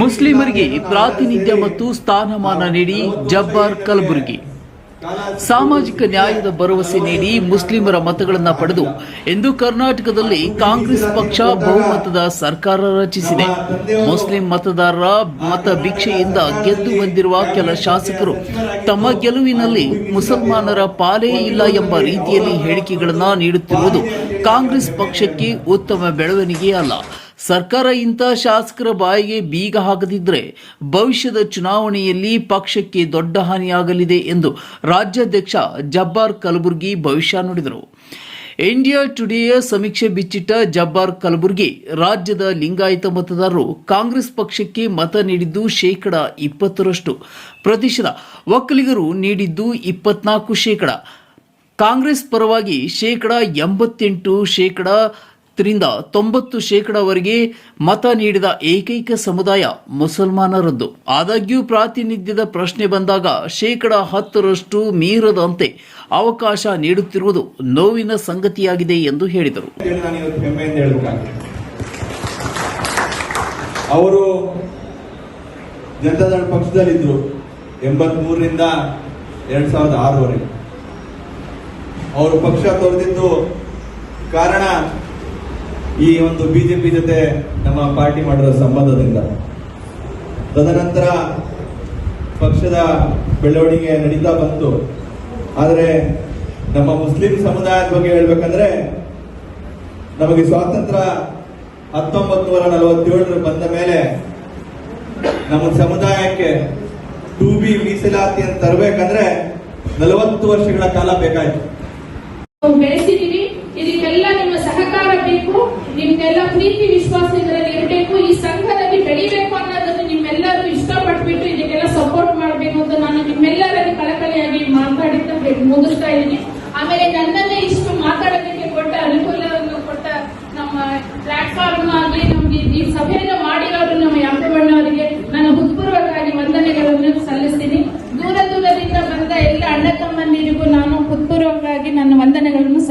ಮುಸ್ಲಿಮರಿಗೆ ಪ್ರಾತಿನಿಧ್ಯ ಮತ್ತು ಸ್ಥಾನಮಾನ ನೀಡಿ ಜಬ್ಬಾರ್ ಕಲಬುರಗಿ. ಸಾಮಾಜಿಕ ನ್ಯಾಯದ ಭರವಸೆ ನೀಡಿ ಮುಸ್ಲಿಮರ ಮತಗಳನ್ನು ಪಡೆದು ಎಂದು ಕರ್ನಾಟಕದಲ್ಲಿ ಕಾಂಗ್ರೆಸ್ ಪಕ್ಷ ಬಹುಮತದ ಸರ್ಕಾರ ರಚಿಸಿದೆ. ಮುಸ್ಲಿಂ ಮತದಾರರ ಮತ ಭಿಕ್ಷೆಯಿಂದ ಗೆದ್ದು ಬಂದಿರುವ ಕೆಲ ಶಾಸಕರು ತಮ್ಮ ಗೆಲುವಿನಲ್ಲಿ ಮುಸಲ್ಮಾನರ ಪಾಲೇ ಇಲ್ಲ ಎಂಬ ರೀತಿಯಲ್ಲಿ ಹೇಳಿಕೆಗಳನ್ನು ನೀಡುತ್ತಿರುವುದು ಕಾಂಗ್ರೆಸ್ ಪಕ್ಷಕ್ಕೆ ಉತ್ತಮ ಬೆಳವಣಿಗೆ ಅಲ್ಲ ಸರ್ಕಾರ ಇಂಥ ಶಾಸಕರ ಬಾಯಿಗೆ ಬೀಗ ಹಾಕದಿದ್ದರೆ ಭವಿಷ್ಯದ ಚುನಾವಣೆಯಲ್ಲಿ ಪಕ್ಷಕ್ಕೆ ದೊಡ್ಡ ಹಾನಿಯಾಗಲಿದೆ ಎಂದು ರಾಜ್ಯಾಧ್ಯಕ್ಷ ಜಬ್ಬಾರ್ ಕಲಬುರ್ಗಿ ಭವಿಷ್ಯ ನುಡಿದರು. ಇಂಡಿಯಾ ಟುಡೇಯ ಸಮೀಕ್ಷೆ ಬಿಚ್ಚಿಟ್ಟ ಜಬ್ಬಾರ್ ಕಲಬುರ್ಗಿ ರಾಜ್ಯದ ಲಿಂಗಾಯತ ಮತದಾರರು ಕಾಂಗ್ರೆಸ್ ಪಕ್ಷಕ್ಕೆ ಮತ ನೀಡಿದ್ದು ಶೇಕಡ ಇಪ್ಪತ್ತರಷ್ಟು. ಪ್ರತಿಶತ ಒಕ್ಕಲಿಗರು ನೀಡಿದ್ದು ಇಪ್ಪತ್ನಾಲ್ಕು ಶೇಕಡ. ಕಾಂಗ್ರೆಸ್ ಪರವಾಗಿ ಶೇಕಡ ಎಂಬತ್ತೆಂಟು ಶೇಕಡ ರಿಂದ ತೊಂಬತ್ತು ಶೇಕಡಾವರೆಗೆ ಮತ ನೀಡಿದ ಏಕೈಕ ಸಮುದಾಯ ಮುಸಲ್ಮಾನರದ್ದು. ಆದಾಗ್ಯೂ ಪ್ರಾತಿನಿಧ್ಯದ ಪ್ರಶ್ನೆ ಬಂದಾಗ ಶೇಕಡ ಹತ್ತರಷ್ಟು ಮೀರದಂತೆ ಅವಕಾಶ ನೀಡುತ್ತಿರುವುದು ನೋವಿನ ಸಂಗತಿಯಾಗಿದೆ ಎಂದು ಹೇಳಿದರು. ಅವರು ಜನತಾದಳ ಪಕ್ಷದಲ್ಲಿದ್ದರು ಎಂಬತ್ ಮೂರರಿಂದ ಎರಡ್ ಸಾವಿರದ ಆರವರೆಗೆ ಅವರು ಪಕ್ಷ ತೊರೆದಿದ್ದು ಕಾರಣ ಈ ಒಂದು ಬಿಜೆಪಿ ಜೊತೆ ನಮ್ಮ ಪಾರ್ಟಿ ಮಾಡಿರೋ ಸಂಬಂಧದಿಂದ. ತದನಂತರ ಪಕ್ಷದ ಬೆಳವಣಿಗೆ ನಡೀತಾ ಬಂತು. ಆದರೆ ನಮ್ಮ ಮುಸ್ಲಿಂ ಸಮುದಾಯದ ಬಗ್ಗೆ ಹೇಳ್ಬೇಕಂದ್ರೆ ನಮಗೆ ಸ್ವಾತಂತ್ರ್ಯ ಹತ್ತೊಂಬತ್ತು ನೂರ ನಲವತ್ತೇಳರ ಬಂದ ಮೇಲೆ ನಮ್ಮ ಸಮುದಾಯಕ್ಕೆ ಟೂ ಬಿ ಮೀಸಲಾತಿಯನ್ನು ತರಬೇಕಂದ್ರೆ ನಲವತ್ತು ವರ್ಷಗಳ ಕಾಲ ಬೇಕಾಯಿತು. ಬೆಳೆಸಿದೀವಿ ಇದಕ್ಕೆಲ್ಲ ನಿಮ್ಮ ಸಹಕಾರ ಬೇಕು, ನಿಮ್ಗೆಲ್ಲ ಪ್ರೀತಿ ವಿಶ್ವಾಸ ಇದರಲ್ಲಿ ಇರಬೇಕು, ಈ ಸಂಘದಲ್ಲಿ ಬೆಳಿಬೇಕು ಅನ್ನೋದನ್ನು ನಿಮ್ಮೆಲ್ಲರೂ ಇಷ್ಟಪಟ್ಬಿಟ್ಟು ಇದಕ್ಕೆಲ್ಲ ಸಪೋರ್ಟ್ ಮಾಡಬೇಕು ಅಂತ ನಾನು ನಿಮ್ಮೆಲ್ಲರಲ್ಲಿ ಕಳಕಳಿಯಾಗಿ ಮಾತಾಡಿದ್ದ ಮುಗಿಸ್ತಾ ಇದ್ದೀನಿ. ಆಮೇಲೆ ನನ್ನನ್ನೇ ಇಷ್ಟು ಮಾತಾಡೋದಕ್ಕೆ ಕೊಟ್ಟ ಅನುಕೂಲವನ್ನು ಕೊಟ್ಟ ನಮ್ಮ ಪ್ಲಾಟ್ಫಾರ್ಮ್ ಆಗಲಿ ನಮ್ಗೆ ಈ ಸಭೆಯನ್ನು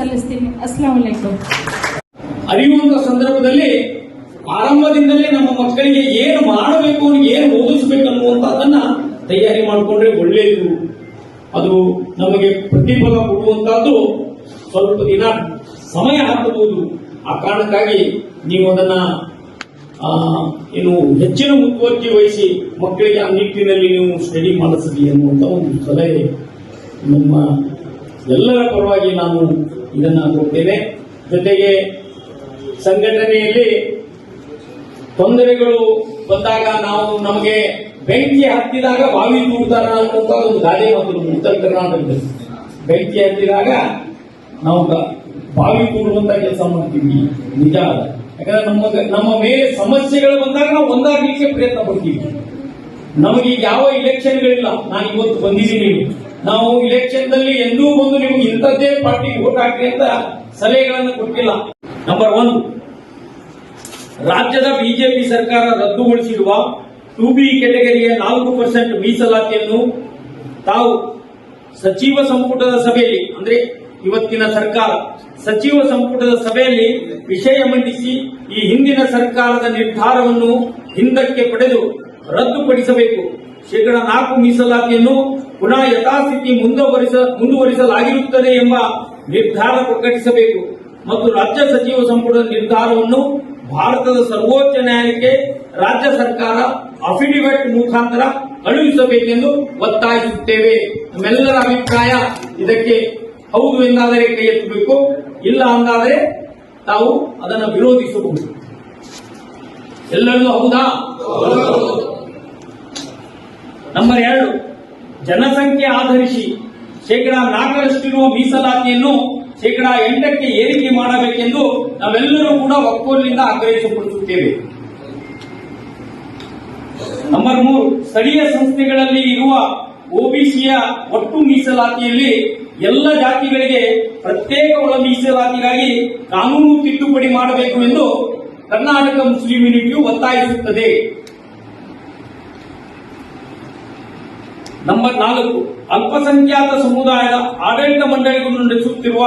ಸಲ್ಲಿಸ್ತೀನಿ. ಅಸ್ಲಾಂ ವಲೈಕುಂ ಅರಿಯುವಂತ ಸಂದರ್ಭದಲ್ಲಿ ಆರಂಭದಿಂದಲೇ ನಮ್ಮ ಮಕ್ಕಳಿಗೆ ಏನು ಮಾಡಬೇಕು ಏನು ಓದಿಸ್ಬೇಕು ಅನ್ನುವಂಥದ್ದನ್ನ ತಯಾರಿ ಮಾಡಿಕೊಂಡ್ರೆ ಒಳ್ಳೆಯದು ಅದು ನಮಗೆ ಪ್ರತಿಫಲ ಕೊಡುವಂತಹದ್ದು ಸ್ವಲ್ಪ ದಿನ ಸಮಯ ಹಾಕಬಹುದು. ಆ ಕಾರಣಕ್ಕಾಗಿ ನೀವು ಅದನ್ನ ಏನು ಹೆಚ್ಚಿನ ಮುತುವರ್ಜಿ ವಹಿಸಿ ಮಕ್ಕಳಿಗೆ ಆ ನಿಟ್ಟಿನಲ್ಲಿ ನೀವು ಸ್ಟಡಿ ಮಾಡಿಸಲಿ ಅನ್ನುವಂತ ಒಂದು ಸಲಹೆ ನಮ್ಮ ಎಲ್ಲರ ಪರವಾಗಿ ನಾನು ಇದನ್ನ ಕೊಡ್ತೇನೆ ಜೊತೆಗೆ ಸಂಘಟನೆಯಲ್ಲಿ ತೊಂದರೆಗಳು ಬಂದಾಗ ನಾವು ನಮಗೆ ಬೆಂಕಿ ಹತ್ತಿದಾಗ ಬಾವಿ ತೂಗುತ್ತಾರ ಅನ್ನುವಂತ ಒಂದು ಗಾದೆ ಒಂದು ಉತ್ತರ ಕರ್ನಾಟಕದಲ್ಲಿ. ಬೆಂಕಿ ಹತ್ತಿದಾಗ ನಾವು ಬಾವಿ ತೂಡುವಂತ ಕೆಲಸ ಮಾಡ್ತೀವಿ. ನಿಜ. ಯಾಕಂದ್ರೆ ನಮ್ಮ ನಮ್ಮ ಮೇಲೆ ಸಮಸ್ಯೆಗಳು ಬಂದಾಗ ನಾವು ಒಂದಾಗಲಿಕ್ಕೆ ಪ್ರಯತ್ನ ಪಡ್ತೀವಿ. ನಮಗೆ ಯಾವ ಇಲೆಕ್ಷನ್ಗಳಿಲ್ಲ ನಾನು ಇವತ್ತು ಬಂದಿದ್ದೀನಿ. ನಾವು ಇಲೆಕ್ಷನ್ ದಲ್ಲಿ ಎಂದೂ ಬಂದು ನಿಮಗೆ ಇಂಥದ್ದೇ ಪಾರ್ಟಿ ವೋಟ್ ಹಾಕಿ ಅಂತ ಸಲಹೆಗಳನ್ನು ಕೊಟ್ಟಿಲ್ಲ. ನಂಬರ್ ಒನ್ ರಾಜ್ಯದ ಬಿಜೆಪಿ ಸರ್ಕಾರ ರದ್ದುಗೊಳಿಸಿರುವ ಟು ಬಿ ಕೆಟಗರಿಯ ನಾಲ್ಕು ಪರ್ಸೆಂಟ್ ಮೀಸಲಾತಿಯನ್ನು ತಾವು ಸಚಿವ ಸಂಪುಟದ ಸಭೆಯಲ್ಲಿ, ಅಂದ್ರೆ ಇವತ್ತಿನ ಸರ್ಕಾರ ಸಚಿವ ಸಂಪುಟದ ಸಭೆಯಲ್ಲಿ ವಿಷಯ ಮಂಡಿಸಿ ಈ ಹಿಂದಿನ ಸರ್ಕಾರದ ನಿರ್ಧಾರವನ್ನು ಹಿಂದಕ್ಕೆ ಪಡೆದು ರದ್ದುಪಡಿಸಬೇಕು. ಶೇಕಡ ನಾಲ್ಕು ಮೀಸಲಾತಿಯನ್ನು ಪುನಃ ಯಥಾಸ್ಥಿತಿ ಮುಂದುವರಿಸ, ಮುಂದುವರಿಸಲಾಗಿರುತ್ತದೆ ಎಂಬ ನಿರ್ಧಾರ ಪ್ರಕಟಿಸಬೇಕು. ಮತ್ತು ರಾಜ್ಯ ಸಚಿವ ಸಂಪುಟದ ನಿರ್ಧಾರವನ್ನು ಭಾರತದ ಸರ್ವೋಚ್ಚ ನ್ಯಾಯಾಲಯಕ್ಕೆ ರಾಜ್ಯ ಸರ್ಕಾರ ಅಫಿಡವಿಟ್ ಮುಖಾಂತರ ಕಳುಹಿಸಬೇಕೆಂದು ಒತ್ತಾಯಿಸುತ್ತೇವೆ. ನಮ್ಮೆಲ್ಲರ ಅಭಿಪ್ರಾಯ ಇದಕ್ಕೆ ಹೌದು ಎಂದಾದರೆ ಕೈ ಎತ್ತಬೇಕು. ಇಲ್ಲ ಅಂದಾದರೆ ತಾವು ಅದನ್ನು ವಿರೋಧಿಸಬಹುದು. ಎಲ್ಲರಿಗೂ ಹೌದಾ. ನಂಬರ್ ಎರಡು, ಜನಸಂಖ್ಯೆ ಆಧರಿಸಿ ಶೇಕಡಾ ನಾಲ್ಕರಷ್ಟಿರುವ ಮೀಸಲಾತಿಯನ್ನು ಶೇಕಡಾ ಎಂಟಕ್ಕೆ ಏರಿಕೆ ಮಾಡಬೇಕೆಂದು ನಾವೆಲ್ಲರೂ ಕೂಡ ಒಕ್ಕೋಲಿನಿಂದ ಆಗ್ರಹಿಸಿಕೊಳ್ಳುತ್ತೇವೆ. ನಂಬರ್ ಮೂರು, ಸ್ಥಳೀಯ ಸಂಸ್ಥೆಗಳಲ್ಲಿ ಇರುವ ಒಬಿಸಿಯ ಒಟ್ಟು ಮೀಸಲಾತಿಯಲ್ಲಿ ಎಲ್ಲ ಜಾತಿಗಳಿಗೆ ಪ್ರತ್ಯೇಕ ಒಳ ಮೀಸಲಾತಿಗಾಗಿ ಕಾನೂನು ತಿದ್ದುಪಡಿ ಮಾಡಬೇಕು ಎಂದು ಕರ್ನಾಟಕ ಮುಸ್ಲಿಂ ಯೂನಿಟಿಯು ಒತ್ತಾಯಿಸುತ್ತದೆ. ನಂಬರ್ ನಾಲ್ಕು ಅಲ್ಪಸಂಖ್ಯಾತ ಸಮುದಾಯದ ಆಡಳಿತ ಮಂಡಳಿಗಳು ನಡೆಸುತ್ತಿರುವ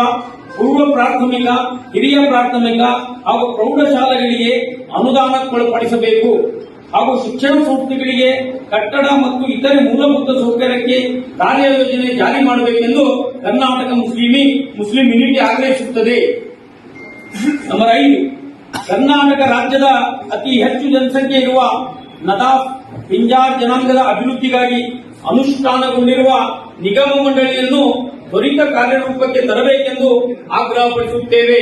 ಪೂರ್ವ ಪ್ರಾಥಮಿಕ, ಹಿರಿಯ ಪ್ರಾಥಮಿಕ ಹಾಗೂ ಪ್ರೌಢಶಾಲೆಗಳಿಗೆ ಅನುದಾನಕ್ಕೊಳಪಡಿಸಬೇಕು. ಹಾಗೂ ಶಿಕ್ಷಣ ಸಂಸ್ಥೆಗಳಿಗೆ ಕಟ್ಟಡ ಮತ್ತು ಇತರೆ ಮೂಲಭೂತ ಸೌಕರ್ಯಕ್ಕೆ ಕಾರ್ಯಯೋಜನೆ ಜಾರಿ ಮಾಡಬೇಕೆಂದು ಕರ್ನಾಟಕ ಮುಸ್ಲಿಮಿ, ಮುಸ್ಲಿಂ ಯುನಿಟಿ ಆಗ್ರಹಿಸುತ್ತದೆ. ನಂಬರ್ ಐದು, ಕರ್ನಾಟಕ ರಾಜ್ಯದ ಅತಿ ಹೆಚ್ಚು ಜನಸಂಖ್ಯೆ ಇರುವ ನದಾಫ್, ಪಿಂಜಾರ್ ಜನಾಂಗದ ಅಭಿವೃದ್ಧಿಗಾಗಿ ಅನುಷ್ಠಾನಗೊಂಡಿರುವ ನಿಗಮ ಮಂಡಳಿಯನ್ನು ತ್ವರಿತ ಕಾರ್ಯರೂಪಕ್ಕೆ ತರಬೇಕೆಂದು ಆಗ್ರಹಪಡಿಸುತ್ತೇವೆ.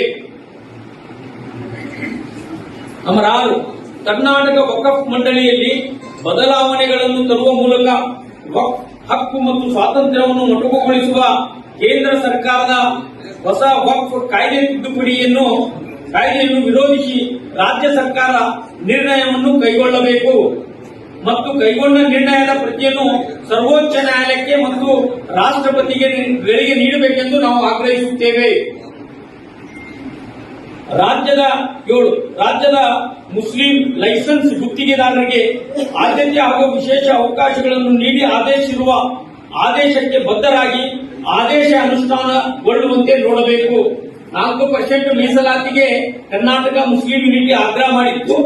ನಂಬರ್ ಆರು ಕರ್ನಾಟಕ ವಕಫ್ ಮಂಡಳಿಯಲ್ಲಿ ಬದಲಾವಣೆಗಳನ್ನು ತರುವ ಮೂಲಕ ಹಕ್ಕು ಮತ್ತು ಸ್ವಾತಂತ್ರ್ಯವನ್ನು ಮೊಟಕುಗೊಳಿಸುವ ಕೇಂದ್ರ ಸರ್ಕಾರದ ಹೊಸ ವಕ್ಫ್ ಕಾಯ್ದೆ ತಿದ್ದುಪಡಿಯನ್ನು, ಕಾಯ್ದೆಯನ್ನು ವಿರೋಧಿಸಿ ರಾಜ್ಯ ಸರ್ಕಾರ ನಿರ್ಣಯವನ್ನು ಕೈಗೊಳ್ಳಬೇಕು. ಮತ್ತು ಕೈಗೊಂಡ ನಿರ್ಣಯದ ಪ್ರತಿಯನ್ನು ಸರ್ವೋಚ್ಚ ನ್ಯಾಯಾಲಯಕ್ಕೆ ಮತ್ತು ರಾಷ್ಟ್ರಪತಿಗೆ ನೀಡಬೇಕೆಂದು ನಾವು ಆಗ್ರಹಿಸುತ್ತೇವೆ. ರಾಜ್ಯದ ಏಳು, ರಾಜ್ಯದ ಮುಸ್ಲಿಂ ಲೈಸೆನ್ಸ್ ಗುತ್ತಿಗೆದಾರರಿಗೆ ಆದ್ಯತೆ ಹಾಗೂ ವಿಶೇಷ ಅವಕಾಶಗಳನ್ನು ನೀಡಿ ಆದೇಶಿರುವ ಆದೇಶಕ್ಕೆ ಬದ್ಧರಾಗಿ ಆದೇಶ ಅನುಷ್ಠಾನಗೊಳ್ಳುವಂತೆ ನೋಡಬೇಕು. ನಾಲ್ಕು ಪರ್ಸೆಂಟ್ ಮೀಸಲಾತಿಗೆ ಕರ್ನಾಟಕ ಮುಸ್ಲಿಂ ಯೂನಿಟಿ ಆಗ್ರಹ ಮಾಡಿತ್ತು.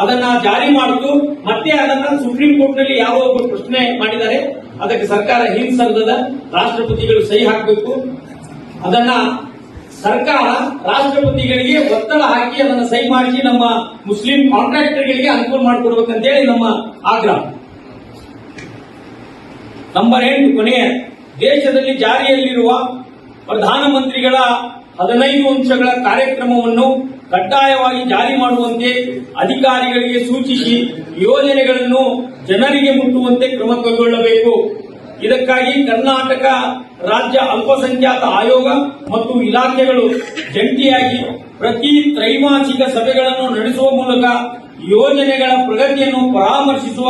ಅದನ್ನ ಜಾರಿ ಮಾಡಿತು ಮತ್ತೆ ಅದನ್ನ ಸುಪ್ರೀಂ ಕೋರ್ಟ್ನಲ್ಲಿ ಯಾವ ಒಬ್ಬರು ಪ್ರಶ್ನೆ ಮಾಡಿದ್ದಾರೆ, ಅದಕ್ಕೆ ಸರ್ಕಾರ ಹಿಂಸರ್ದದ ರಾಷ್ಟ್ರಪತಿಗಳು ಸಹಿ ಹಾಕಬೇಕು. ಅದನ್ನ ಸರ್ಕಾರ ರಾಷ್ಟ್ರಪತಿಗಳಿಗೆ ಒತ್ತಡ ಹಾಕಿ ಅದನ್ನು ಸಹಿ ಮಾಡಿಸಿ ನಮ್ಮ ಮುಸ್ಲಿಂ ಕಾಂಟ್ರಾಕ್ಟರ್ಗಳಿಗೆ ಅನುಕೂಲ ಮಾಡಿಕೊಡ್ಬೇಕಂತೇಳಿ ನಮ್ಮ ಆಗ್ರಹ. ನಂಬರ್ ಎಂಟು, ಕೊನೆಯ. ದೇಶದಲ್ಲಿ ಜಾರಿಯಲ್ಲಿರುವ ಪ್ರಧಾನಮಂತ್ರಿಗಳ ಹದಿನೈದು ಅಂಶಗಳ ಕಾರ್ಯಕ್ರಮವನ್ನು ಕಡ್ಡಾಯವಾಗಿ ಜಾರಿ ಮಾಡುವಂತೆ ಅಧಿಕಾರಿಗಳಿಗೆ ಸೂಚಿಸಿ ಯೋಜನೆಗಳನ್ನು ಜನರಿಗೆ ಮುಟ್ಟುವಂತೆ ಕ್ರಮ ಕೈಗೊಳ್ಳಬೇಕು. ಇದಕ್ಕಾಗಿ ಕರ್ನಾಟಕ ರಾಜ್ಯ ಅಲ್ಪಸಂಖ್ಯಾತ ಆಯೋಗ ಮತ್ತು ಇಲಾಖೆಗಳು ಜಂಟಿಯಾಗಿ ಪ್ರತಿ ತ್ರೈಮಾಸಿಕ ಸಭೆಗಳನ್ನು ನಡೆಸುವ ಮೂಲಕ ಯೋಜನೆಗಳ ಪ್ರಗತಿಯನ್ನು ಪರಾಮರ್ಶಿಸುವ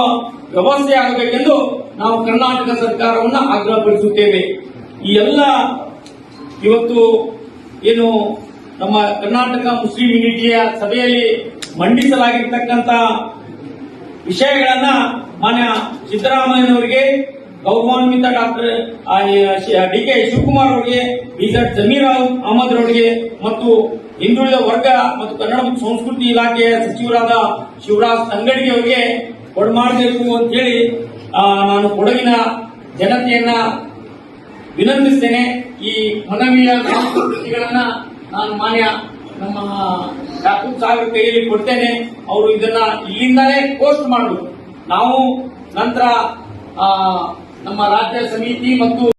ವ್ಯವಸ್ಥೆ ಆಗಬೇಕೆಂದು ನಾವು ಕರ್ನಾಟಕ ಸರ್ಕಾರವನ್ನು ಆಗ್ರಹಪಡಿಸುತ್ತೇವೆ. ಈ ಎಲ್ಲ ಇವತ್ತು ಏನು ನಮ್ಮ ಕರ್ನಾಟಕ ಮುಸ್ಲಿಂ ಯೂನಿಟಿಯ ಸಭೆಯಲ್ಲಿ ಮಂಡಿಸಲಾಗಿರ್ತಕ್ಕಂಥ ವಿಷಯಗಳನ್ನ ಮಾನ್ಯ ಸಿದ್ದರಾಮಯ್ಯನವರಿಗೆ, ಗೌರವಾನ್ವಿತ ಡಾಕ್ಟರ್ ಡಿ ಕೆ ಶಿವಕುಮಾರ್ ಅವರಿಗೆ ಬಿಜೆಡ್ ಜಮೀರ್ ಅಹಮದ್ ಅವರಿಗೆ ಮತ್ತು ಹಿಂದುಳಿದ ವರ್ಗ ಮತ್ತು ಕನ್ನಡ ಸಂಸ್ಕೃತಿ ಇಲಾಖೆಯ ಸಚಿವರಾದ ಶಿವರಾಜ್ ತಂಗಡಿಗೆ ಅವರಿಗೆ ಕೊಡಮಾಡಬೇಕು ಅಂತ ಹೇಳಿ ನಾನು ಕೊಡಗಿನ ಜನತೆಯನ್ನ ವಿನಂತಿಸ್ತೇನೆ. ಈ ಮನವಿಯ ಕೃತಿಗಳನ್ನ ನಾನು ಮಾನ್ಯ ನಮ್ಮ ಡಾಕ್ಟರ್ ಸಾಹೇಬ್ ಕೈಯಲ್ಲಿ ಕೊಡ್ತೇನೆ. ಅವರು ಇದನ್ನ ಇಲ್ಲಿಂದಾನೇ ಪೋಸ್ಟ್ ಮಾಡಬೇಕು ನಾವು ನಂತರ ನಮ್ಮ ರಾಜ್ಯ ಸಮಿತಿ ಮತ್ತು